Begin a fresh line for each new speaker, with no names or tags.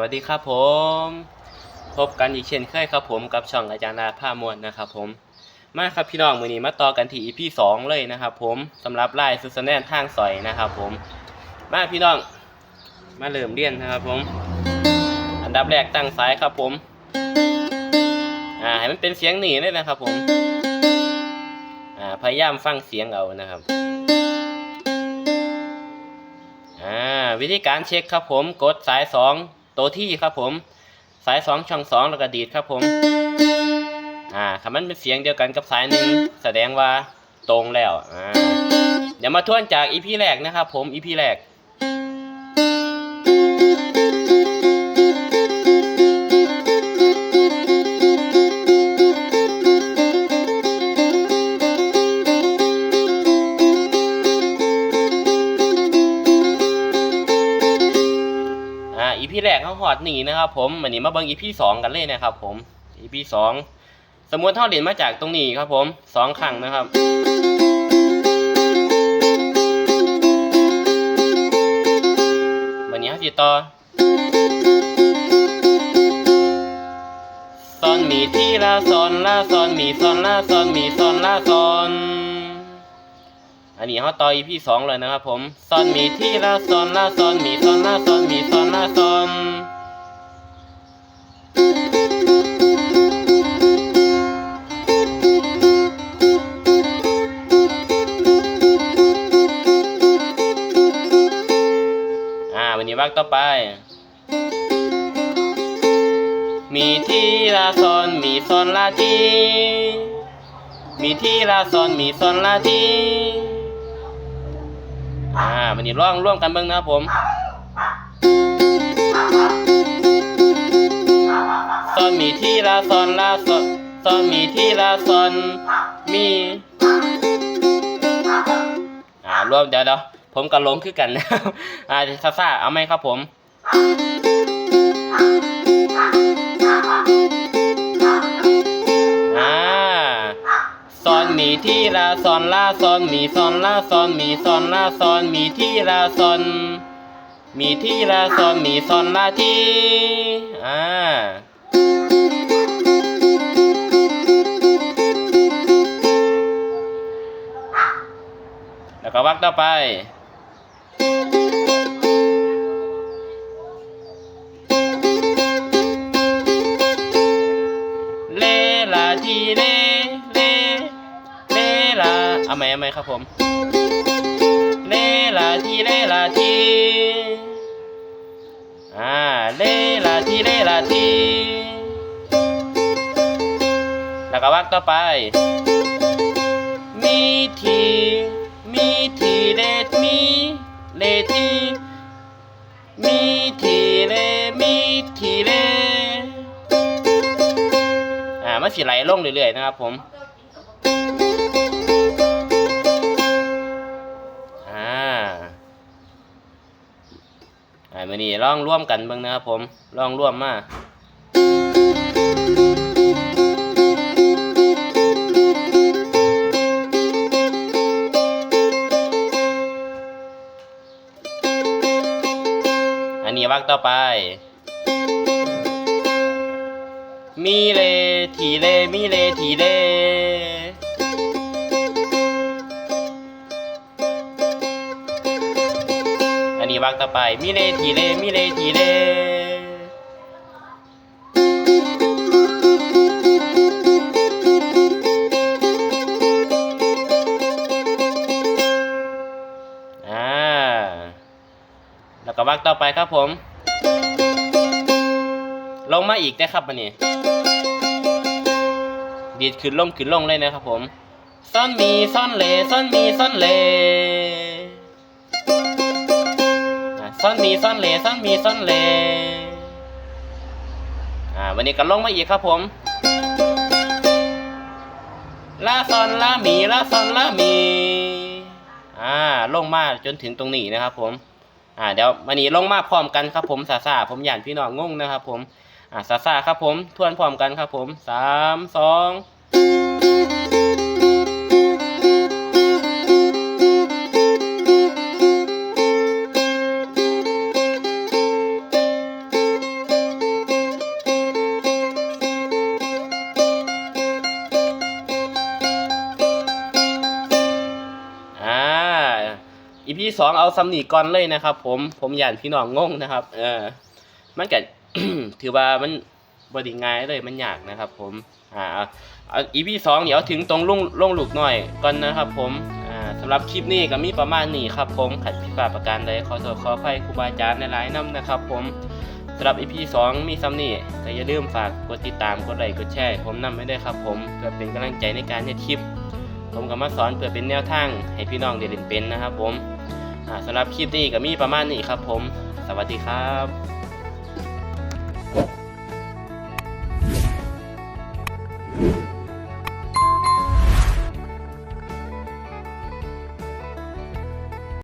วัสดีครับผม พบกันอีกเช่นเคยครับผมกับช่องอาจารย์นาผ้ามวลนะครับผม มาครับพี่น้องมือนี้มาต่อกันที่ EP สองเลยนะครับผมสำหรับไลน์ซูซแนนทางสอยนะครับผม มาพี่น้อง มาเริ่มเรียนนะครับผม อันดับแรกตั้งสายครับผม อ่าให้มันเป็นเสียงหนีเลยนะครับผม อ่าพยายามฟังเสียงเอานะครับอ่าวิธีการเช็คครับผมกดสายสอง ตัวที่ครับผม สายสองช่องสองแล้วก็ดีดครับผมอ่าคำมันเป็นเสียงเดียวกันกับสายหนึ่งแสดงว่าตรงแล้วอ่าเดี๋ยวมาทวนจากอีพีแรกนะครับผมอีพีแรก พีแรกเขาหอดหนีนะครับผมวันนี้มาเบิ่งอีพีสองกันเลยนะครับผมอีพีสองสมมติเท่าเด่นมาจากตรงนี้ครับผมสองครั้งนะครับวันนี้เขาติต่อซอนมีที่ลาซอนลาซอนมีซอนลาซอนมีซอนลาซอน อันนี้เขาต่อ EP สองเลยนะครับผมซอนมีที่ลาซอนลาซอนมีซอนลาซอนมีซอนลาซอนอ่าวันนี้วักต่อไป มีที่ลาซอนมีซอนลาทีมีที่ลาซอนมีซอนลาที อ่าวันนี้ร่องร่วมกันเบิ่งนะครับผมซอนมีที่ลาซอนลาซอนซอนมีที่ลาซอนมีอ่าร่วมเดี๋ยวเดี๋ยวผมกับลงคือกันนะอ่าซาซาเอาไหมครับผมอ่า ซอนมีที่ลาซอนลาซอนมีซอนลาซอนมีซอนลาซอนมีที่ลาซอน มีที่ลาซอนมีซอนลาทีอ่าแล้วก็วักต่อไปาเอาไหมเอาไหมครับผมเลลาทีเลลาทีอ่าเลลาทีเลลาทีแล้วก็วักต่อไป มีทีมีทีเลมีเลทีมีทีเลมีทีเลอ่ามันสีไหลลงเรื่อยๆนะครับผม มื่อนี้ลองร่วมกันเบ้างนะครับผมลองร่วมมาอันนี้วักต่อไป มีเลทีเลมีเลทีเล วางต่อไปมีเลทีเลมีเลทีเลอ่าแล้วก็วางต่อไปครับผม ลงมาอีกนะครับมันนี่ดีดขึ้นลงขึ้นลงเลยนะครับผมซ่อนมีซ่อนเลซ่อนมีซ่อนเล ซ่อนมีซ่อนเลซ่อนมีซ่อนเลอ่าวันนี้ก็ลงมาอีกครับผมลาซอนลามีลาซอนลามีอ่าลงมาจนถึงตรงนี้นะครับ ผม อ่าเดี๋ยววันนี้ลงมาพร้อมกันครับผมซาซาผมหย่านพี่น้องงงนะครับ ผมอะซาซาครับผมทวนพร้อมกันครับผมสามสอง อีพีสองเอาซัมนีก่อนเลยนะครับ ผมผมย่านพี่น้องงงนะครับ เออมันก็ถือว่ามันบดีง่ายเลยมันยากนะครับ ผมอ่าเอาอีพีสองเดี๋ยวถึงตรงลงลงหลูกหน่อยก่อนนะครับ ผมอ่าสำหรับคลิปนี้ก็มีประมาณนี้ครับ ผมขัดผิดพลาประการใดขอโทษขออภัยครูบาอาจารย์ในหลายๆน้ำนะครับ ผมสำหรับ EP 2 มีซ้ำนี่ก็อย่าลืมฝากกดติดตามกดไลค์กดแชร์ผมนำไว้ด้ครับผมเพื่อเป็นกำลังใจในการเฮ็ดคลิป ผมก็มาสอนเพื่อเป็นแนวทางให้พี่น้องได้เรียนเป็นนะครับผม สำหรับคลิปนี้ก็มีประมาณนี้ครับผม สวัสดีครับ